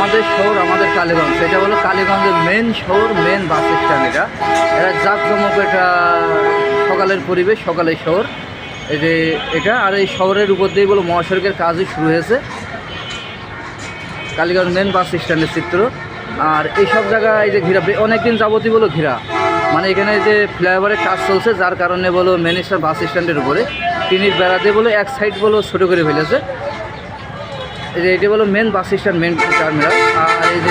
আমাদের শহর আমাদের কালীগঞ্জ। এটা হলো কালীগঞ্জের মেন শহর মেন বাস স্ট্যান্ড এটা। এটা জাঁকজমক এটা সকালের পরিবেশ, সকালের শহর। এই যে এটা, আর এই শহরের উপর দিয়ে বলো মহাসড়কের কাজই শুরু হয়েছে। কালীগঞ্জ মেন বাস স্ট্যান্ডের চিত্র। আর এইসব জায়গায় এই যে ঘিরা অনেক দিন যাবতীয় বলো ঘিরা। মানে এখানে যে ফ্লাইওভারের কাজ চলছে, যার কারণে বলো মেন স্ট্যান্ড বাস স্ট্যান্ডের উপরে। টিনির বেড়াতে বলো এক সাইড বলো ছোটো করে ফেলেছে। এই যে এটা বলো main bus stand main terminal আর এই যে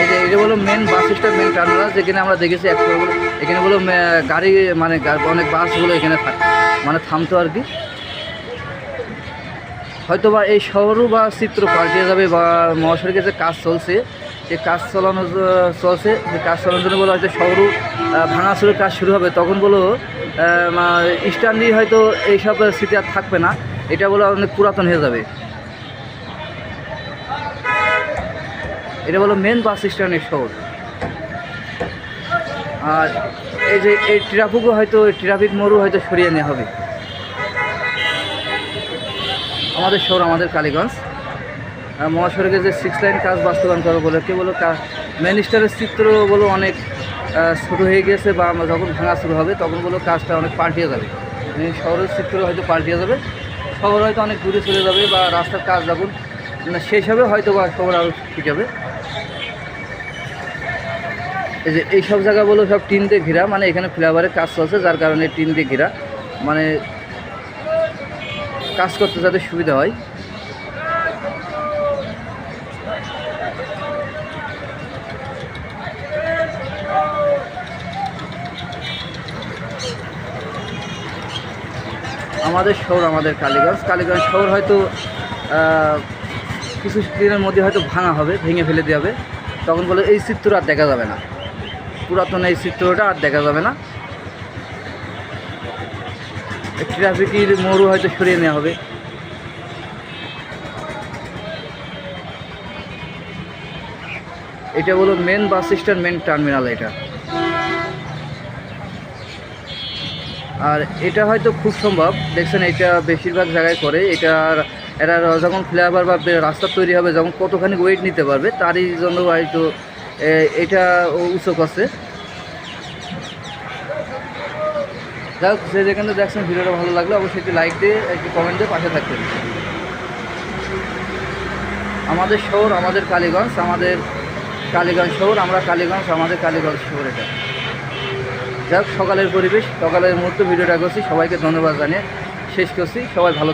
এই যে এটা বলো main bus stand main terminal যেখানে আমরা দেখেছি এক এখানে বলো গাড়ি মানে অনেক বাসগুলো এখানে থাক মানে থামতো আর কি। হয়তো বা এই শহরও বা চিত্র পাল্টে যাবে বা মহাসড়কে যে কাজ চলছে, যে কাজ চালানো চলছে, যে কাজ চালানোর জন্য বলো হয়তো শহরও ভাঙাচুরের কাজ শুরু হবে, তখন বলো স্ট্যান্ডই হয়তো এইসব স্মৃতি আর থাকবে না। এটা বলো অনেক পুরাতন হয়ে যাবে। এটা বলো মেন বাস স্ট্যান্ডের শহর। আর এই যে এই ট্রাফিকও হয়তো ট্রাফিক মোড়ও হয়তো সরিয়ে নেওয়া হবে। আমাদের শহর, আমাদের কালীগঞ্জ। মহাসড়কে যে সিক্স লাইন কাজ বাস্তবায়ন করা বলে, কে বলো মেন স্টারের চিত্র বলো অনেক ছোট হয়ে গেছে বা আমরা যখন ভাঙা শুরু হবে, তখন বলো কাজটা অনেক পাল্টিয়ে যাবে। মানে শহরের চিত্র হয়তো পাল্টিয়ে যাবে। শহর হয়তো অনেক দূরে চলে যাবে বা রাস্তার কাজ যখন মানে শেষ হবে হয়তো বা শহর আরও ঠিক হবে এই যে এইসব জায়গা বলো, সব টিন দিয়ে ঘেরা মানে এখানে ফ্লাইওভারের কাজ চলছে, যার কারণে টিন দিয়ে ঘেরা। মানে কাজ করতে যাতে সুবিধা হয়। আমাদের শহর, আমাদের কালীগঞ্জ। কালীগঞ্জ শহর হয়তো কিছু দিনের মধ্যে হয়তো ভাঙা হবে, ভেঙে ফেলে দেওয়া হবে। তখন বলে এই চিত্র আর দেখা যাবে না। পুরাতন এই চিত্রটা আর দেখা যাবে না। ট্রাফিকের মোড়ও হয়তো সরিয়ে নেওয়া হবে। এটা হলো main bus stand main terminal এটা। আর এটা হয়তো খুব সম্ভব। দেখছেন, এটা বেশিরভাগ জায়গায় করে। এটা এটা যখন ফ্লাইওভার বা রাস্তা তৈরি হবে, যখন কতখানি ওয়েট নিতে পারবে, তারই জন্য হয়তো এটা উৎসব আছে যাই হোক, যে যেখানে দেখছেন ভিডিওটা ভালো লাগলে অবশ্যই একটি লাইক দিয়ে, একটি কমেন্ট দিয়ে পাশে থাকবেন। আমাদের শহর আমাদের কালীগঞ্জ আমাদের কালীগঞ্জ শহর, আমরা কালীগঞ্জ, আমাদের কালীগঞ্জ শহর এটা। যাই হোক সকালের পরিবেশ, সকালের মুহূর্তে, ভিডিওটা করছি। সবাইকে ধন্যবাদ জানিয়ে শেষ করছি। সবাই ভালো